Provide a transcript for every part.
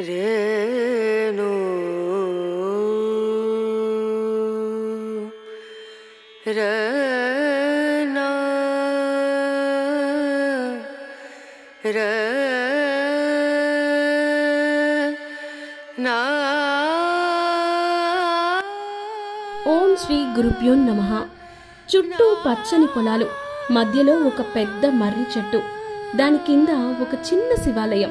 రేణు. రనా రనా ఓం శ్రీ గురుభ్యో నమ. చుట్టూ పచ్చని పొలాలు మధ్యలో ఒక పెద్ద మర్రి చెట్టు. దాని కింద ఒక చిన్న శివాలయం.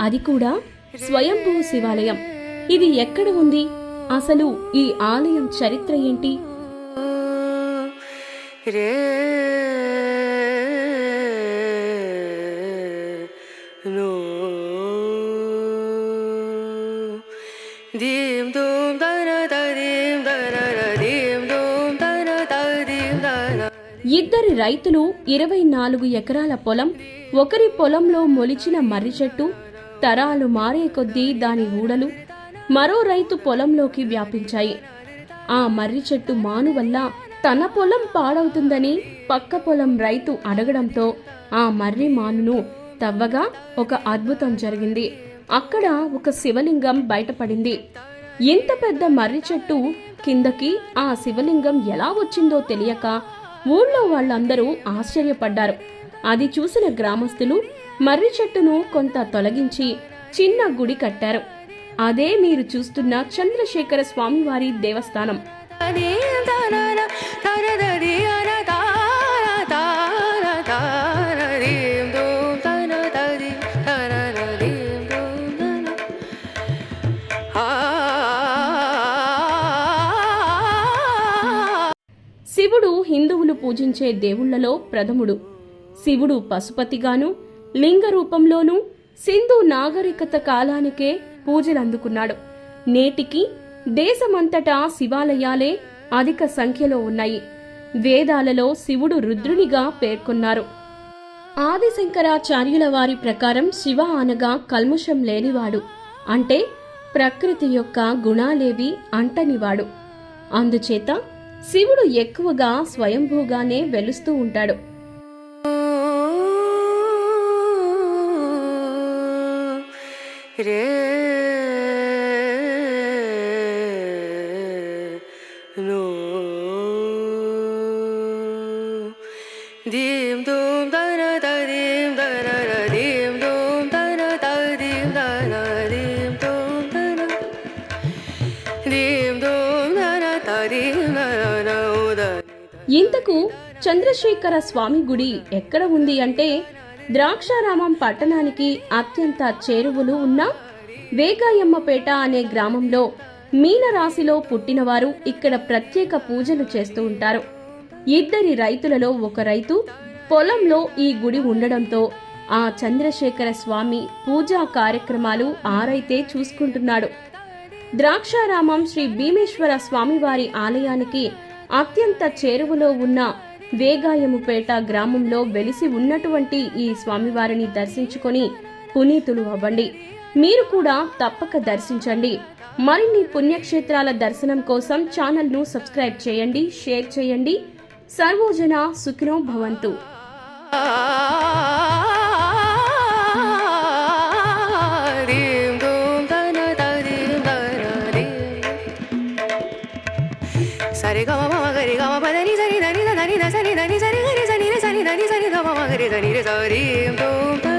అది కూడా స్వయంభూ శివాలయం. ఇది ఎక్కడ ఉంది? అసలు ఈ ఆలయం చరిత్ర ఏంటి? రే నో దీం దూం దన దీం దన దీం దూం దన దీం దన ఇద్దరి రైతులు ఇరవై నాలుగు ఎకరాల పొలం ఒకరి పొలంలో మొలిచిన మర్రి చెట్టు తరాలు మారే కొద్దీ దాని ఊడలు మరో రైతు పొలంలోకి వ్యాపించాయి. ఆ మర్రి చెట్టు మాను వల్ల తన పొలం పాడవుతుందని పక్క పొలం రైతు అడగడంతో ఆ మర్రి మానును తవ్వగా ఒక అద్భుతం జరిగింది. అక్కడ ఒక శివలింగం బయటపడింది. ఇంత పెద్ద మర్రి చెట్టు కిందకి ఆ శివలింగం ఎలా వచ్చిందో తెలియక ఊళ్ళో వాళ్ళందరూ ఆశ్చర్యపడ్డారు. అది చూసిన గ్రామస్తులు మర్రి చెట్టును కొంత తొలగించి చిన్న గుడి కట్టారు. అదే మీరు చూస్తున్న చంద్రశేఖర స్వామివారి దేవస్థానం. శివుడు హిందువులు పూజించే దేవుళ్ళలో ప్రథముడు. శివుడు పశుపతిగాను లింగ రూపంలోనూ సింధు నాగరికత కాలానికే పూజలందుకున్నాడు నేటికి దేశమంతటా శివాలయాలే అధిక సంఖ్యలో ఉన్నాయి. వేదాలలో శివుడు రుద్రునిగా పేర్కొన్నారు. ఆదిశంకరాచార్యుల వారి ప్రకారం శివ అనగా కల్ముషం లేనివాడు. అంటే ప్రకృతి యొక్క గుణాలేవి అంటనివాడు. అందుచేత శివుడు ఎక్కువగా స్వయంభూగానే వెలుస్తూ ఉంటాడు. రే నో దీం దూం దన దీం దన దీం దూం దన దీం దన దీం దూం దన దీం దూం దన దీం దన ఇంతకు చంద్రశేఖర స్వామి గుడి ఎక్కడ ఉంది అంటే ద్రాక్షారామం పట్టణానికి అత్యంత చేరువులు ఉన్న వేగాయమ్మపేట అనే గ్రామంలో మీనరాశిలో పుట్టినవారు ఇక్కడ ప్రత్యేక పూజలు చేస్తూ ఉంటారు. ఇద్దరి రైతులలో ఒక రైతు పొలంలో ఈ గుడి ఉండడంతో ఆ చంద్రశేఖర స్వామి పూజా కార్యక్రమాలు ఆరైతే చూసుకుంటున్నాడు. ద్రాక్షారామం శ్రీ భీమేశ్వర స్వామివారి ఆలయానికి అత్యంత చేరువలో ఉన్న వేగాయముపేట గ్రామంలో వెలిసి ఉన్నటువంటి ఈ స్వామివారిని దర్శించుకొని పునీతులు అవ్వండి. మీరు కూడా తప్పక దర్శించండి. మరిన్ని పుణ్యక్షేత్రాల దర్శనం కోసం ఛానల్ను సబ్స్క్రైబ్ చేయండి షేర్ చేయండి. సర్వోజన సుఖినో భవంతు. gama mama gari gama pa dani sari dani dani na dani sari gari sari sari dani sari gama mama gari dani re sari